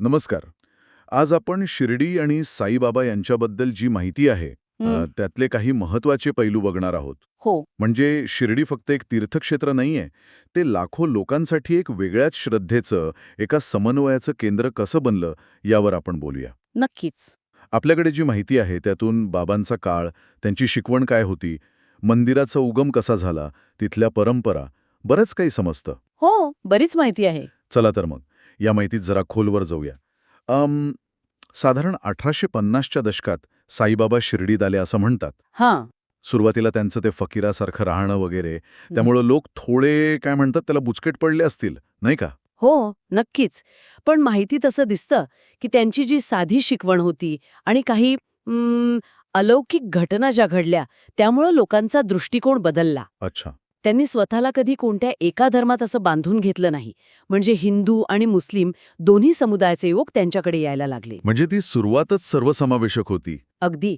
नमस्कार. आज आपण शिर्डी आणि साईबाबा यांच्याबद्दल जी माहिती आहे अ, त्यातले काही महत्त्वाचे पैलू बघणार आहोत. हो. म्हणजे शिर्डी फक्त एक तीर्थक्षेत्र नाहीये ते लाखो लोकांसाठी एक वेगळ्याच श्रद्धेचं एका समन्वयाचं केंद्र कसं बनलं यावर आपण बोलूया. नक्कीच. आपल्याकडे जी माहिती आहे त्यातून बाबांचा काळ त्यांची शिकवण काय होती मंदिराचा उगम कसा झाला तिथल्या परंपरा बरंच काही समजतं. हो बरीच माहिती आहे. चला तर मग. या माहितीत जरा खोलवर जाऊया. अम, साधारण अठराशे पन्नासच्या दशकात साईबाबा शिर्डीत आले असं म्हणतात. हां. सुरुवातीला त्यांचं ते फकीरासारखं राहणं वगैरे त्यामुळं लोक थोडे काय म्हणतात त्याला बुचकेट पडले असतील नाही का? हो नक्कीच. पण माहिती तसं दिसतं की त्यांची जी साधी शिकवण होती आणि काही अलौकिक घटना ज्या घडल्या त्यामुळं लोकांचा दृष्टिकोन बदलला. अच्छा. त्यांनी स्वतःला कधी कोणत्या एका धर्मात असं बांधून घेतलं नाही. म्हणजे हिंदू आणि मुस्लिम दोन्ही समुदायाचे युवक त्यांच्याकडे यायला लागले. म्हणजे ती सुरुवातच सर्वसमावेशक होती. अगदी.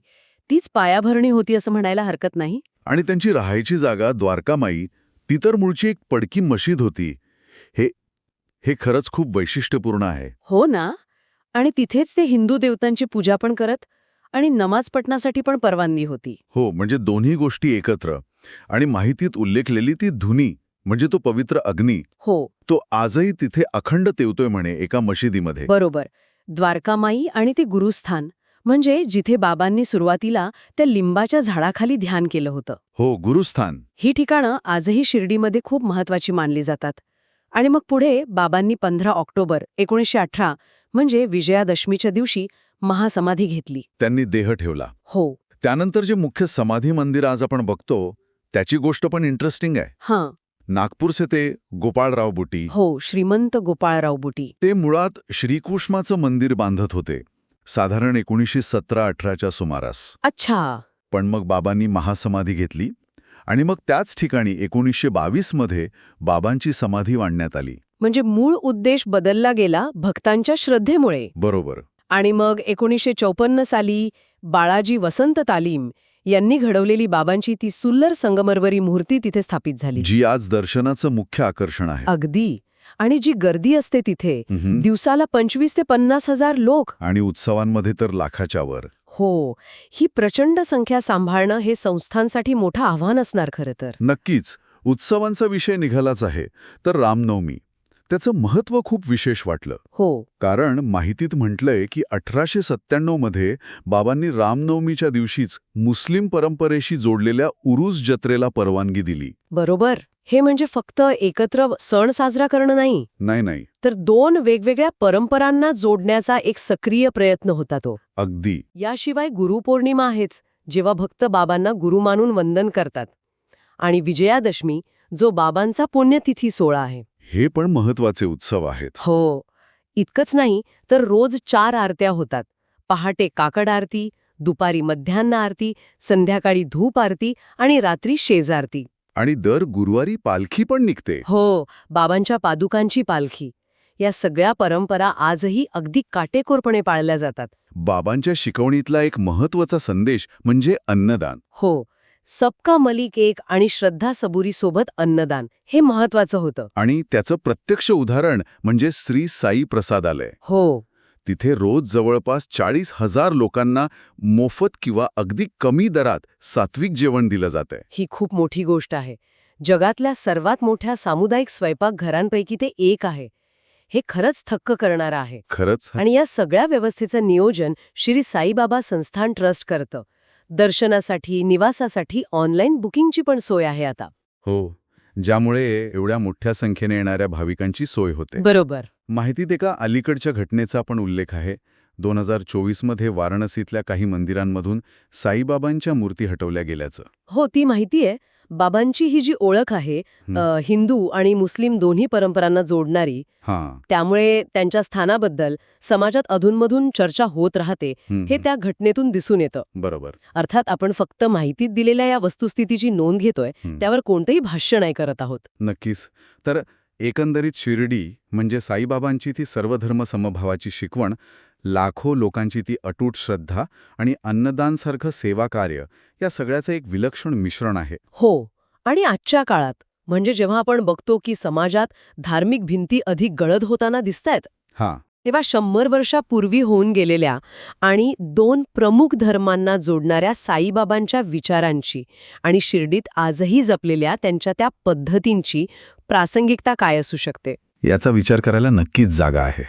तीच पायाभरणी होती असं म्हणायला हरकत नाही? आणि त्यांची राहायची जागा द्वारकामाई ती तर मूळची एक पडकी मशीद होती. हे हे खरंच खूप वैशिष्ट्यपूर्ण आहे. हो ना? आणि तिथेच ते हिंदू देवतांची पूजा पण करत आणि नमाज पठणासाठी पण परवानगी होती. हो म्हणजे दोन्ही गोष्टी एकत्र. आणि माहितीत उल्लेखलेली ती धुनी म्हणजे तो पवित्र अग्नी हो. तो आजही तिथे अखंड तेवतोय म्हणे एका मशिदीमध्ये. बरोबर. द्वारकामाई आणि ते गुरुस्थान म्हणजे जिथे बाबांनी सुरुवातीला त्या लिंबाच्या झाडाखाली ध्यान केलं होतं. हो गुरुस्थान. ही ठिकाणं आजही शिर्डीमध्ये खूप महत्वाची मानली जातात. आणि मग पुढे बाबांनी पंधरा ऑक्टोबर एकोणीसशे अठरा म्हणजे विजयादशमीच्या दिवशी महासमाधी घेतली. त्यांनी देह ठेवला. हो. त्यानंतर जे मुख्य समाधी मंदिर आज आपण बघतो त्याची गोष्ट पण इंटरेस्टिंग आहे. हां. नागपूरचे ते गोपाळराव बुटी. हो श्रीमंत गोपाळराव बुटी. ते मुळात श्रीकृष्णाचं मंदिर बांधत होते. साधारण एकोणीसशे सतरा अठराच्या सुमारास. अच्छा. पण मग बाबांनी महासमाधी घेतली आणि मग त्याच ठिकाणी एकोणीसशे बावीसमध्ये बाबांची समाधी मांडण्यात आली. म्हणजे मूळ उद्देश बदलला गेला भक्तांच्या श्रद्धेमुळे. बरोबर. आणि मग एकोणीसशे चौपन्न साली बाळाजी वसंत तालीम यांनी घडवलेली बाबांची ती सुल्लर संगमरवरी मूर्ती तिथे स्थापित झाली. जी आज दर्शनाचं मुख्य आकर्षण आहे. अगदी. आणि जी गर्दी असते तिथे. दिवसाला पंचवीस ते पन्नास हजार लोक. आणि उत्सवांमध्ये तर लाखाच्या वर. हो. ही प्रचंड संख्या सांभाळणं हे संस्थांसाठी मोठं आव्हान असणार खरं तर. नक्कीच. उत्सवांचा विषय निघालाच आहे. तर रामनवमी. त्याचं महत्त्व खूप विशेष वाटलं. हो. कारण माहितीत म्हटलंय की अठराशे सत्त्याण्णवमध्ये बाबांनी रामनवमीच्या दिवशीच मुस्लिम परंपरेशी जोडलेल्या उरूस जत्रेला परवानगी दिली. बरोबर. हे म्हणजे फक्त एकत्र सण साजरा करणं नाही. नाही नाही. तर दोन वेगवेगळ्या परंपरांना जोडण्याचा एक सक्रिय प्रयत्न होता तो. अगदी. याशिवाय गुरुपौर्णिमा आहेच जेव्हा भक्त बाबांना गुरु मानून वंदन करतात. आणि विजयादशमी जो बाबांचा पुण्यतिथी सोहळा आहे. हे पण महत्त्वाचे उत्सव आहेत. हो. इतकंच नाही तर रोज चार आरत्या होतात. पहाटे काकड आरती दुपारी मध्यान्ह आरती संध्याकाळी धूप आरती आणि रात्री शेज आरती. आणि दर गुरुवारी पालखी पण निघते. हो बाबांच्या पादुकांची पालखी. या सगळ्या परंपरा आजही अगदी काटेकोरपणे पाळल्या जातात. बाबांच्या शिकवणीतला एक महत्त्वाचा संदेश म्हणजे अन्नदान. हो सबका मलिक एक आणि श्रद्धा सबुरी सोबत अन्नदान हे महत्वाचं होतं. आणि त्याचं प्रत्यक्ष उदाहरण म्हणजे श्री साई प्रसादालय. हो. तिथे रोज जवळपास चाळीस हजार लोकांना मोफत किंवा अगदी कमी दरात सात्विक जेवण दिलं जातंय. ही खूप मोठी गोष्ट आहे. जगातल्या सर्वात मोठ्या सामुदायिक स्वयंपाकघरांपैकी ते एक आहे. हे खरंच थक्क करणारं आहे. खरंच? आणि या सगळ्या व्यवस्थेचं नियोजन श्री साईबाबा संस्थान ट्रस्ट करतं. दर्शनासाठी निवासासाठी ऑनलाईन बुकिंगची पण सोय आहे आता. हो ज्यामुळे एवढ्या मोठ्या संख्येने येणाऱ्या भाविकांची सोय होते. बरोबर. माहितीत एका अलीकडच्या घटनेचा पण उल्लेख आहे. दोन हजार चोवीसमध्ये वाराणसीतल्या काही मंदिरांमधून साईबाबांच्या मूर्ती हटवल्या गेल्याचं. हो ती माहिती आहे बाबांची ही जी ओळख आहे. अ, हिंदू आणि मुस्लिम दोन्ही परंपरांना जोडणारी हां त्यामुळे त्यांच्या स्थानाबद्दल समाजात अधूनमधून चर्चा होत राहते हं, हे हं. त्या घटनेतून दिसून येतं बरोबर अर्थात आपण फक्त माहितीत दिलेल्या या वस्तुस्थितीची नोंद घेतोय हं. त्यावर कोणतंही भाष्य नाही करत आहोत नक्कीच तर एकंदरीत शिर्डी म्हणजे साईबाबांची ती सर्वधर्म समभावाची शिकवण लाखो लोकांची ती अटूट श्रद्धा आणि अन्नदानसारखं सेवाकार्य या सगळ्याचं एक विलक्षण मिश्रण आहे. हो आणि आजच्या काळात म्हणजे जेव्हा आपण बघतो की समाजात धार्मिक भिंती अधिक गळद होताना दिसतायत हा. तेव्हा शंभर वर्षापूर्वी होऊन गेलेल्या आणि दोन प्रमुख धर्मांना जोडणाऱ्या साईबाबांच्या विचारांची आणि शिर्डीत आजही जपलेल्या त्यांच्या त्या पद्धतींची प्रासंगिकता काय असू शकते? याचा विचार करायला नक्कीच जागा आहे.